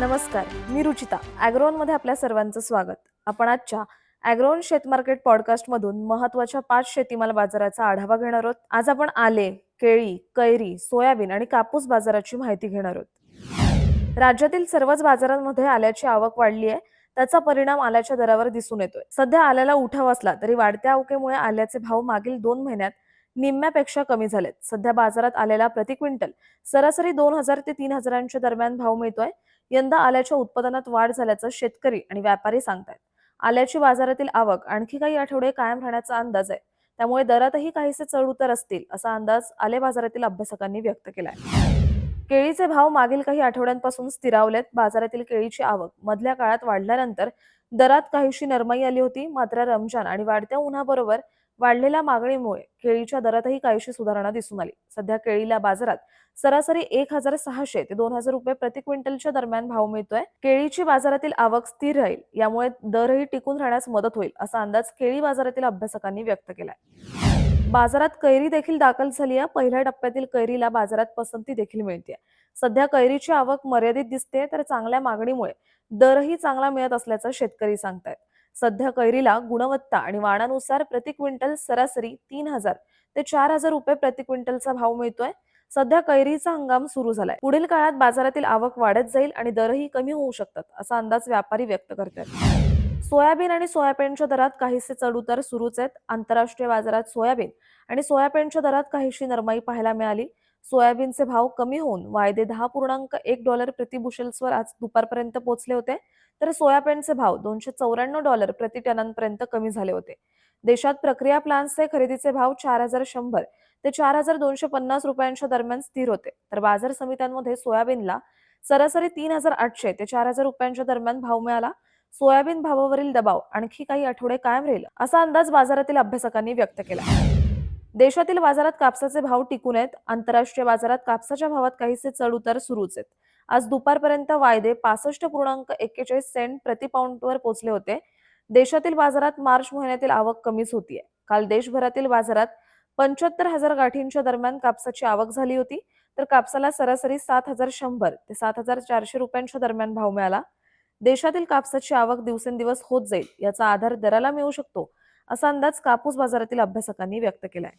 नमस्कार मी रुचिता ॲग्रोनमध्ये आपल्या सर्वांचं स्वागत. आपण आजच्या ॲग्रोन शेतमार्केट पॉडकास्टमधून महत्त्वाच्या पाच शेतीमाल बाजाराचा आढावा घेणार आहोत. आज आपण आले केळी कैरी सोयाबीन आणि कापूस बाजाराची माहिती घेणार आहोत. राज्यातील सर्वच बाजारांमध्ये आल्याची आवक वाढली आहे त्याचा परिणाम आल्याच्या दरावर दिसून येतोय. सध्या आल्याला उठाव असला तरी वाढत्या अवकेमुळे आल्याचे भाव मागील दोन महिन्यात निम्म्यापेक्षा कमी झालेत. सध्या बाजारात आलेला प्रति क्विंटल सरासरी दोन हजार ते तीन हजारांच्या दरम्यान भाव मिळतोय. यंदा आल्याच्या उत्पादनात वाढ झाल्याचं शेतकरी आणि व्यापारी सांगतायत. आल्याची बाजारातील आवक आणखी काही आठवडे कायम राहण्याचा अंदाज आहे. त्यामुळे दरातही काहीसे चढ उतर असतील असा अंदाज आले बाजारातील अभ्यासकांनी व्यक्त केला आहे केळीचे भाव मागील काही आठवड्यांपासून स्थिरावलेत. बाजारातील केळीची आवक मधल्या काळात वाढल्यानंतर दरात काहीशी नरमाई आली होती मात्र रमजान आणि वाढत्या उन्हाबरोबर वाढलेल्या मागणीमुळे केळीच्या दरातही काहीशी सुधारणा दिसून आली. सध्या केळीला बाजारात सरासरी एक हजार सहाशे ते दोन हजार रुपये प्रति क्विंटलच्या दरम्यान भाव मिळतोय. केळीची बाजारातील आवक स्थिर राहील यामुळे दरही टिकून राहण्यास मदत होईल असा अंदाज केळी बाजारातील अभ्यासकांनी व्यक्त केलाय. बाजारात कैरी देखील दाखल झाली आहे. पहिल्या टप्प्यातील कैरीला बाजारात पसंती देखील मिळते सध्या कैरीची आवक मर्यादित दिसते तर चांगल्या मागणीमुळे दरही चांगला मिळत असल्याचं शेतकरी सांगतायत. सध्या कैरीला गुणवत्ता आणि वाणानुसार प्रति क्विंटल सरासरी तीन हजार ते चार हजार रुपये प्रति क्विंटलचा भाव मिळतोय. सध्या कैरीचा हंगाम सुरू झालाय. पुढील काळात बाजारातील आवक वाढत जाईल आणि दरही कमी होऊ शकतात असा अंदाज व्यापारी व्यक्त करतात सोयाबीन आणि सोयाबीनच्या दरात काहीसे चढउतार सुरूच आहेत. आंतरराष्ट्रीय बाजारात सोयाबीन आणि सोयाबीनच्या दरात काहीशी नरमाई पाहायला मिळाली. सोयाबीनचे भाव कमी होऊन वायदे दहा पूर्णांक एक डॉलर प्रति बुशेल्सवर आज दुपारपर्यंत पोहोचले होते. तर सोयाबीनचे भाव दोनशे चौऱ्याण्णव डॉलर प्रति टनांपर्यंत कमी झाले होते. देशात प्रक्रिया प्लांट्सचे खरेदीचे भाव चार हजार शंभर ते चार हजार दोनशे पन्नास रुपयांच्या दरम्यान स्थिर होते. तर बाजार समित्यांमध्ये सोयाबीनला सरासरी तीन हजार आठशे ते चार हजार रुपयांच्या दरम्यान भाव मिळाला. सोयाबीन भावावरील दबाव आणखी काही आठवडे कायम राहील असा अंदाज बाजारातील अभ्यासकांनी व्यक्त केला. देशातील बाजारात कापसाचे भाव टिकून आहेत आंतरराष्ट्रीय बाजारात कापसाच्या भावात काहीसे चढउतार सुरूच आहेत. आज दुपारपर्यंत वायदे पासष्ट पूर्णांक एक्केचाळीस सेंट प्रति पाऊंडवर पोहोचले होते. देशातील बाजारात मार्च महिन्यातील आवक कमीच होतीये. काल देशभरातील बाजारात पंच्याहत्तर हजार गाठींच्या दरम्यान कापसाची आवक झाली होती. तर कापसाला सरासरी सात हजार शंभर ते सात हजार चारशे रुपयांच्या दरम्यान भाव मिळाला. देशातील कापसाची आवक दिवसेंदिवस होत जाईल याचा आधार दराला मिळू शकतो असा अंदाज कापूस बाजारातील अभ्यासकांनी व्यक्त केलाय.